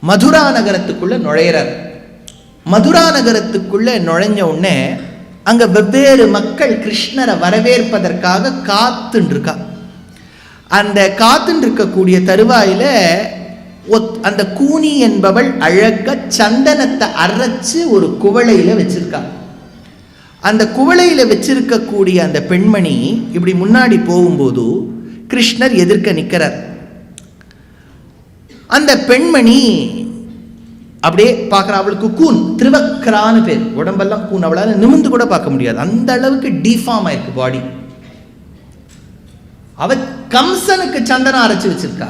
மதுரா நகரத்துக்குள்ள நுழையிறார். மதுரா நகரத்துக்குள்ளே நுழைஞ்ச உடனே அங்கே வெவ்வேறு மக்கள் கிருஷ்ணரை வரவேற்பதற்காக காத்துன்னு அந்த காத்துன்னு தருவாயில் தருவாயில ஒத்- அந்த கூனி என்பவள் அழக சந்தனத்தை அரைச்சு ஒரு குவளையில் வச்சிருக்கா. அந்த குவளையில் வச்சிருக்கக்கூடிய அந்த பெண்மணி இப்படி முன்னாடி போகும்போது கிருஷ்ணர் எதிர்க்க நிற்கிறார் அந்த பெண்மணி அப்படியே பார்க்குற அவளுக்கு கூன் திருவக்கரான்னு பேர். உடம்பெல்லாம் கூன் அவளால் நிமிந்து கூட பார்க்க முடியாது. அந்த அளவுக்கு டிஃபார்ம் ஆயிருக்கு பாடி அவ கம்சனுக்கு சந்தனம் அரைச்சு வச்சிருக்கா.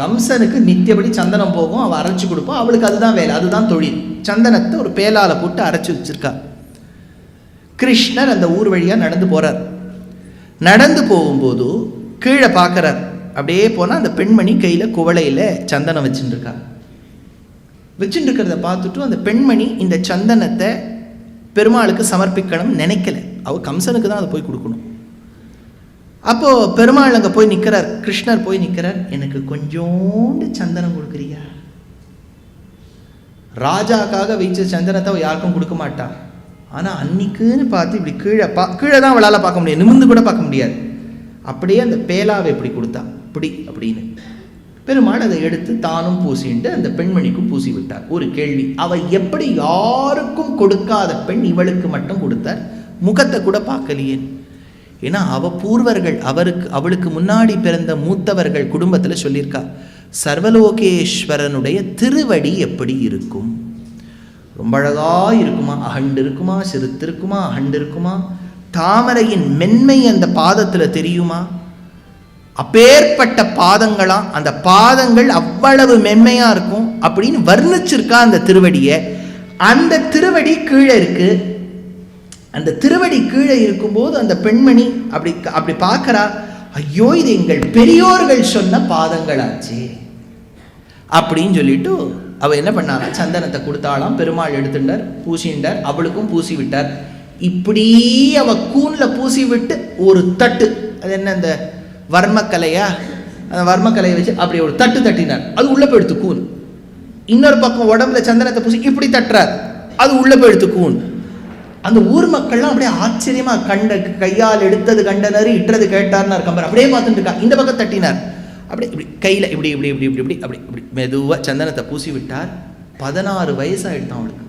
கம்சனுக்கு நித்தியபடி சந்தனம் போகும் அவள் அரைச்சி கொடுப்போம். அவளுக்கு அதுதான் வேலை அதுதான் தொழில். சந்தனத்தை ஒரு பேலால போட்டு அரைச்சு வச்சிருக்கா. கிருஷ்ணர் அந்த ஊர் வழியா நடந்து போறார். நடந்து போகும்போது கீழே பார்க்குறார். அப்படியே போனால் அந்த பெண்மணி கையில் குவளையில் சந்தனம் வச்சுட்டுருக்கா. வச்சுட்டு இருக்கிறத பார்த்துட்டு அந்த பெண்மணி இந்த சந்தனத்தை பெருமாளுக்கு சமர்ப்பிக்கணும் நினைக்கல. அவர் கம்சனுக்கு தான் அதை போய் கொடுக்கணும். அப்போது பெருமாள் அங்கே போய் நிற்கிறார் கிருஷ்ணர் போய் நிற்கிறார் எனக்கு கொஞ்சோண்டு சந்தனம் கொடுக்குறியா? ராஜாக்காக வைச்ச சந்தனத்தை அவள் யாருக்கும் கொடுக்க மாட்டான் ஆனால் அன்னைக்குன்னு பார்த்து இப்படி கீழே பா கீழே தான் அவளால் பார்க்க முடியாது நிமிர்ந்து கூட பார்க்க முடியாது. அப்படியே அந்த பேலாவை இப்படி கொடுத்தான் இப்படி அப்படின்னு. பெருமான் அதை எடுத்து தானும் பூசிட்டு அந்த பெண்மணிக்கும் பூசி விட்டார் ஒரு கேள்வி அவ எப்படி யாருக்கும் கொடுக்காத பெண் இவளுக்கு மட்டும் கொடுத்தார்? முகத்தை கூட பார்க்கலையே. ஏன்னா அவ பூர்வர்கள் அவருக்கு அவளுக்கு முன்னாடி பிறந்த மூத்தவர்கள் குடும்பத்தில் சொல்லியிருக்கா சர்வலோகேஸ்வரனுடைய திருவடி எப்படி இருக்கும்? ரொம்ப அழகா இருக்குமா? அகண்டு இருக்குமா? சிறுத்து இருக்குமா? அகண்டு இருக்குமா? தாமரையின் மென்மை அந்த பாதத்தில் தெரியுமா? அப்பேற்பட்ட பாதங்களாம் அந்த பாதங்கள் அவ்வளவு மென்மையாக இருக்கும் அப்படின்னு வர்ணிச்சிருக்கா அந்த திருவடியை. அந்த திருவடி கீழே இருக்கு. அந்த திருவடி கீழே இருக்கும்போது அந்த பெண்மணி அப்படி அப்படி பார்க்குறா ஐயோ இது எங்கள் பெரியோர்கள் சொன்ன பாதங்களாச்சே அப்படின்னு சொல்லிட்டு அவ என்ன பண்ணாரா சந்தனத்தை கொடுத்தாலாம் பெருமாள் எடுத்துட்டார் பூசிண்டார் அவளுக்கும் பூசி விட்டார். இப்படி அவ கூன்ல பூசி விட்டு ஒரு தட்டு அது என்ன அந்த வர்மக்கலையா? அந்த வர்மக்கலையை வச்சு அப்படி ஒரு தட்டு தட்டினார். அது உள்ளே போயிடுத்து கூன் இன்னொரு பக்கம் உடம்புல சந்தனத்தை பூசி இப்படி தட்டுறார். அது உள்ளே போயிடுத்து கூன் அந்த ஊர் மக்கள்லாம் அப்படியே ஆச்சரியமா கண்ட கையால் எடுத்தது கண்டனர் இட்டது கேட்டார்னார் கம்பர். அப்படியே பார்த்துட்டு இருக்கா. இந்த பக்கம் தட்டினார். அப்படியே இப்படி கையில் இப்படி இப்படி இப்படி இப்படி இப்படி அப்படி இப்படி மெதுவாக சந்தனத்தை பூசி விட்டார். பதினாறு வயசாகிடுதான் அவளுக்கு.